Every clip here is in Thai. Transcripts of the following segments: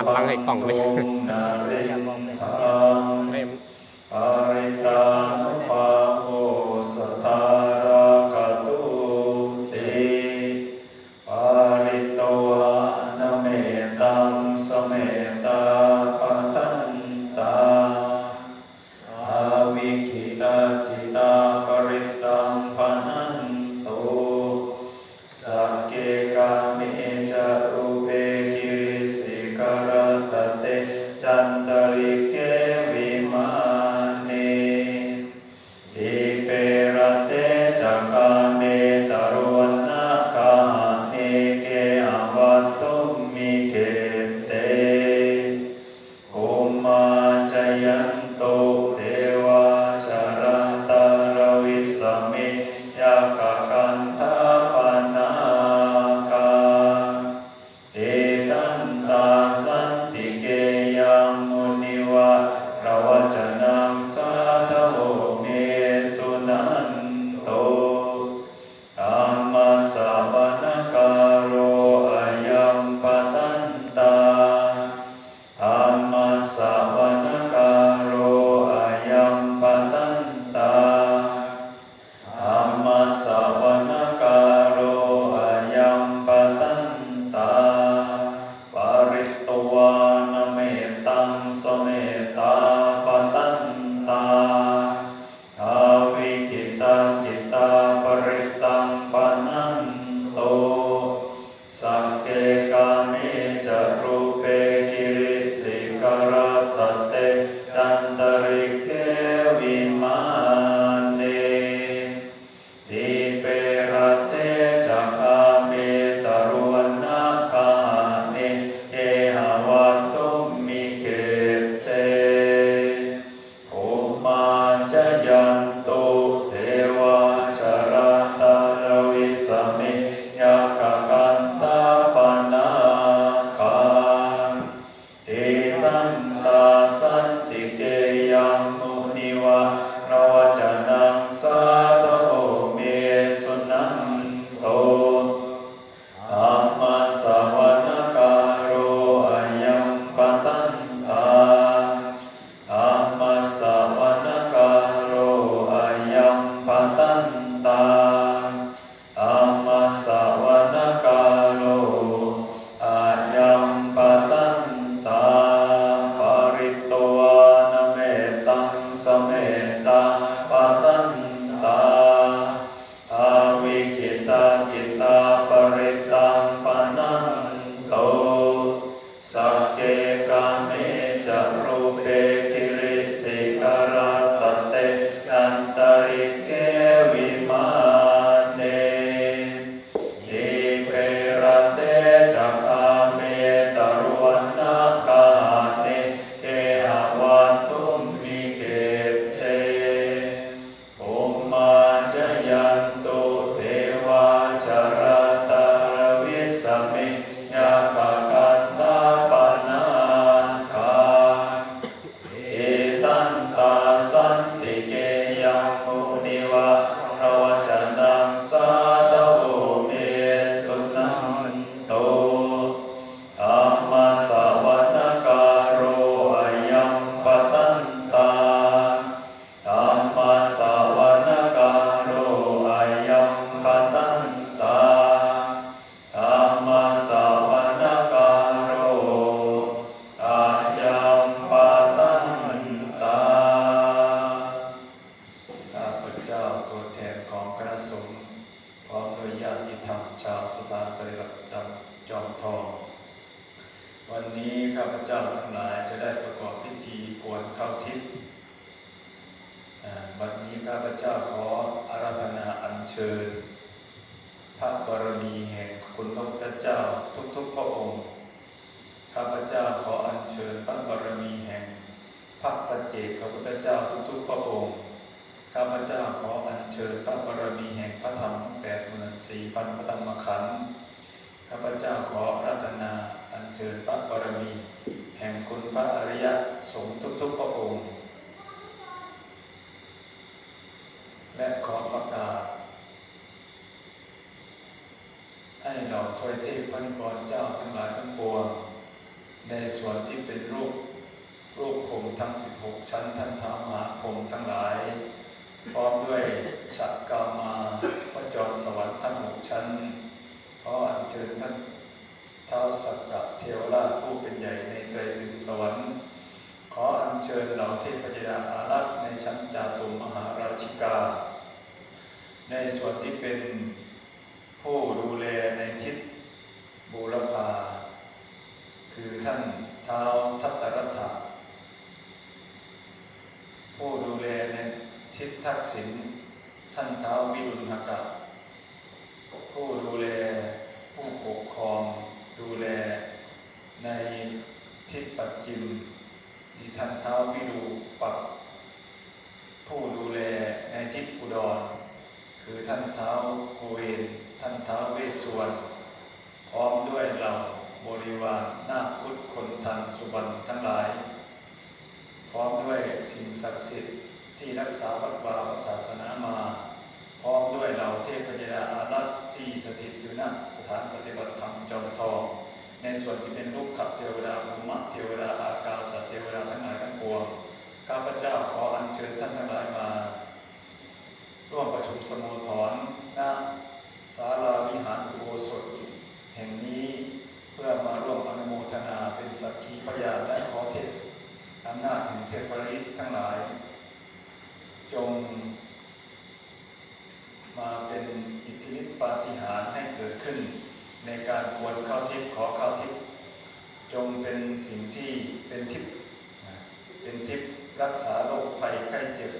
หันหลังให้กล่องเลย समेता ทุกพระองค์ ข้าพเจ้าขออัญเชิญตั้งบารมีแห่งพระปัจเจกพระพุทธเจ้าทุกๆพระองค์ ข้าพเจ้าขออัญเชิญตั้งบารมีแห่งพระธรรมแปดหมื่นสี่พันพระธรรมขันธ์ ข้าพเจ้าขอรัตนาอัญเชิญพระบารมี แห่งคุณพระอริยสงฆ์ทุกๆพระองค์ และขอ ให้เหล่าทวยเทพพันกรเจ้าทั้งหลายทั้งปวง ในส่วนที่เป็นรูปรูปผมทั้ง 16 ชั้นทั้งธรรมาผมทั้งหลาย พร้อมด้วยฉักกามาพระจรสวรรค์ทั้งหกชั้นขออัญเชิญท่านเท้าสักกะเทวราชผู้เป็นใหญ่ในไตรถึงสวรรค์ ขออัญเชิญเหล่าเทพยดาอารักษ์ในชั้นจาตุมมหาราชิกา ในส่วนที่เป็น ผู้ดูแลในทิศบูรพา คือท่านเท้าวทัตตรัตถะผู้ดูแลในทิศทักษิณท่านเท้าววิรุณหกะผู้ดูแลผู้ปกครองดูแลในทิศปัจจิมมีท่านเท้าววิรูปักษ์ผู้ดูแลในทิศอุดร คือท่านเท้าวโกเวนท่านเท้าวเวสสุวรรณพร้อมด้วยเหล่าบริวารนาคพุทธคนทันสุบรรณทั้งหลาย พร้อมด้วยสิ่งศักดิ์สิทธิ์ที่รักษาวัดวาศาสนามา พร้อมด้วยเหล่าเทพยดาอารักษ์ที่สถิตอยู่ณสถานปฏิบัติธรรมจอมทอง ในส่วนที่เป็นลูกขับเทวดาภูมิเทวดาอากาศเทวดาทั้งหลายทั้งปวงข้าพเจ้าขออัญเชิญท่านทั้งหลายมา ร่วมประชุมสโมสรณศาลาวิหารอุโบสถแห่งนี้เพื่อมาร่วมอนุโมทนาเป็นสัก และขอเทศอำนาจแห่งเทพฤทธิ์ทั้งหลาย จง มาเป็นอิทธิฤทธิปาฏิหาริย์ให้เกิดขึ้น ในการควรเข้าทิพย์ขอเข้าทิพย์จงเป็นสิ่งที่เป็นทิพย์เป็นทิพย์รักษาโรคภัยไข้เจ็บ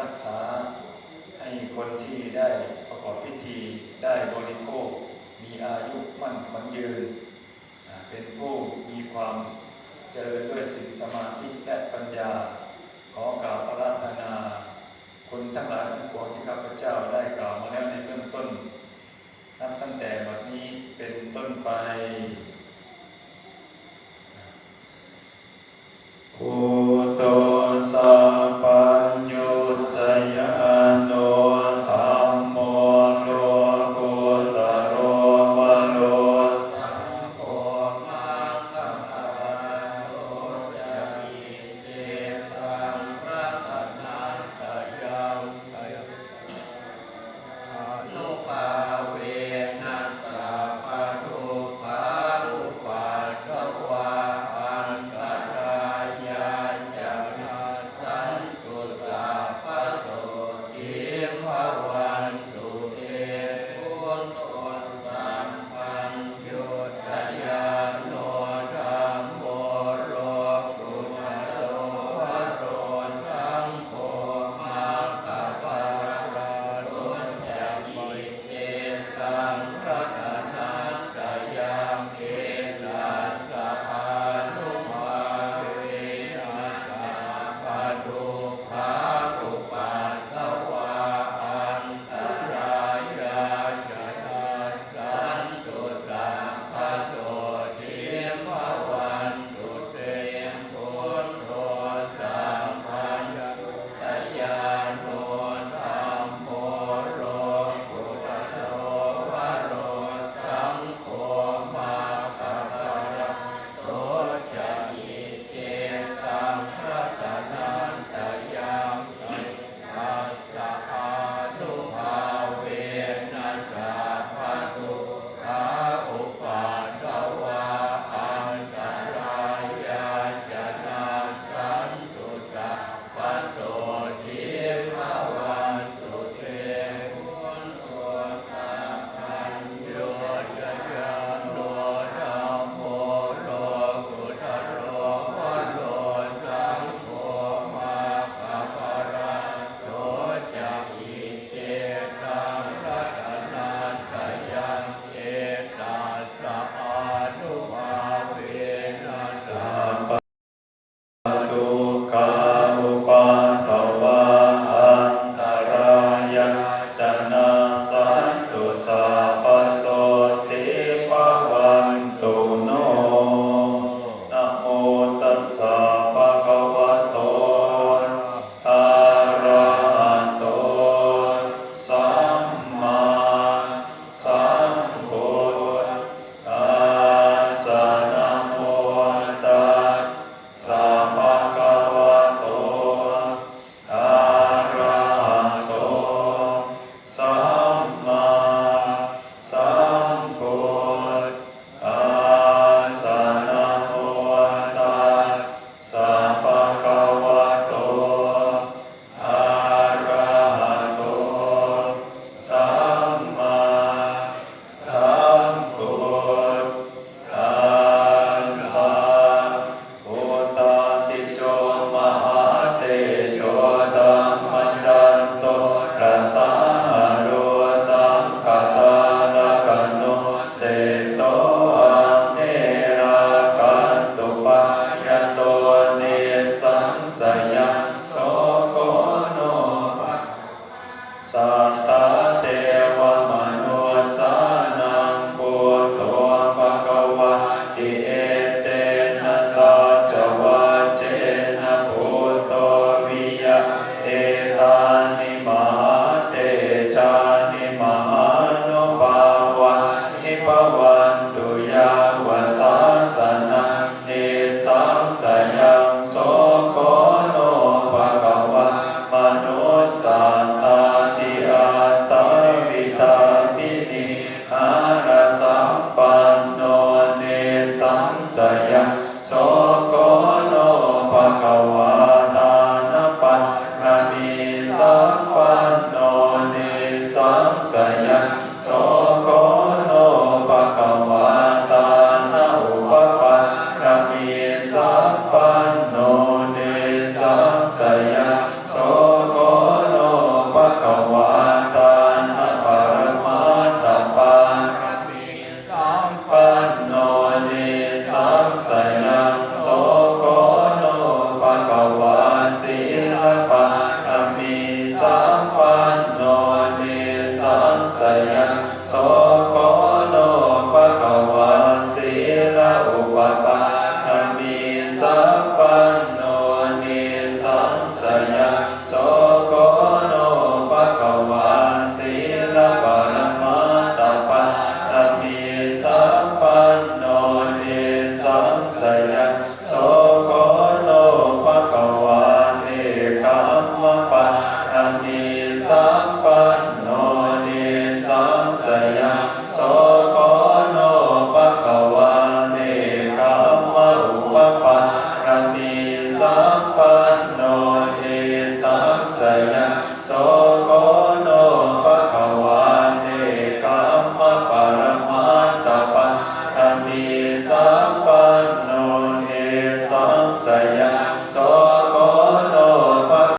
รักษาให้คนที่ได้ประกอบพิธีได้บริ สัพพันโนเนสังสยาโสโกโนปะกวาสีลปะระมาตปะระมีสัพพันโนเนสังสยาโสโกโนปะกวาเนกัมมะปะระมีสัพพันโนเนสังสยาโส